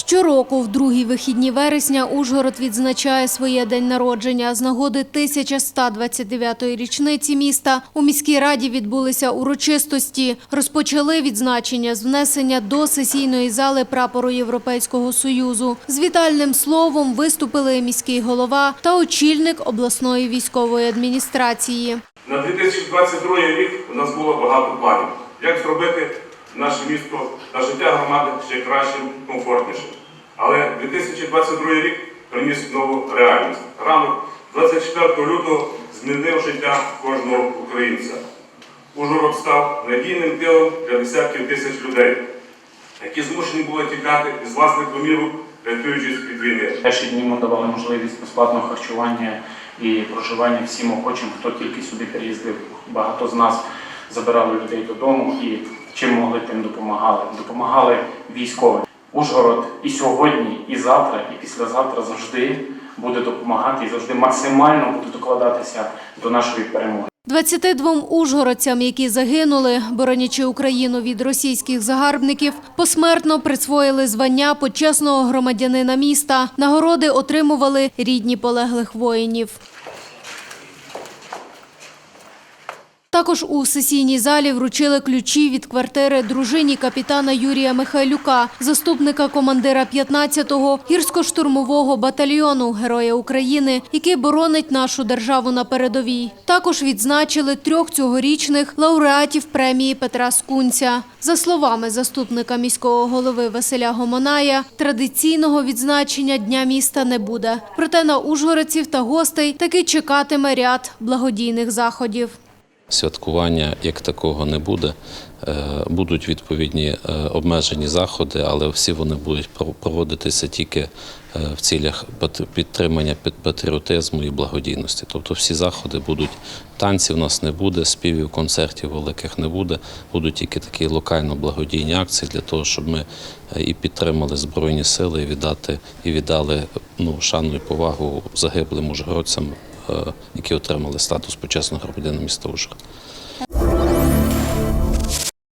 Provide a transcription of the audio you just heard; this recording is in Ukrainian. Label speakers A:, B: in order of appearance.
A: Щороку, в другі вихідні вересня, Ужгород відзначає своє день народження. З нагоди 1129-ї річниці міста у міській раді відбулися урочистості. Розпочали відзначення з внесення до сесійної зали прапору Європейського Союзу. З вітальним словом виступили міський голова та очільник обласної військової адміністрації.
B: На 2022 рік у нас було багато планів. Як зробити наше місто та життя громади ще кращим, комфортнішим. Але 2022 рік приніс нову реальність. Ранок 24 лютого змінив життя кожного українця. Ужгород став надійним тилом для десятків тисяч людей, які змушені були тікати із власних домівок, рятуючись від війни.
C: Перші дні ми давали можливість безплатного харчування і проживання всім охочим, хто тільки сюди переїздив. Багато з нас забирали людей додому і чим могли, тим допомагали. Допомагали військовим. Ужгород і сьогодні, і завтра, і післязавтра завжди буде допомагати і завжди максимально буде докладатися до нашої перемоги.
A: 22 ужгородцям, які загинули, боронячи Україну від російських загарбників, посмертно присвоїли звання почесного громадянина міста. Нагороди отримували рідні полеглих воїнів. Також у сесійній залі вручили ключі від квартири дружині капітана Юрія Михайлюка, заступника командира 15-го гірсько-штурмового батальйону Героя України, який боронить нашу державу на передовій. Також відзначили трьох цьогорічних лауреатів премії Петра Скунця. За словами заступника міського голови Василя Гомоная, традиційного відзначення Дня міста не буде. Проте на ужгородців та гостей таки чекатиме ряд благодійних заходів.
D: Святкування як такого не буде. Е, Будуть відповідні е, обмежені заходи, але всі вони будуть проводитися тільки е, в цілях підтримання пат- патріотизму і благодійності. Тобто всі заходи будуть танців, у нас не буде, співів, концертів великих не буде. Будуть тільки такі локально благодійні акції для того, щоб ми і підтримали збройні сили, і віддати і віддали ну шану і повагу загиблим ужгородцям, які отримали статус почесного громадянина міста Ужгород.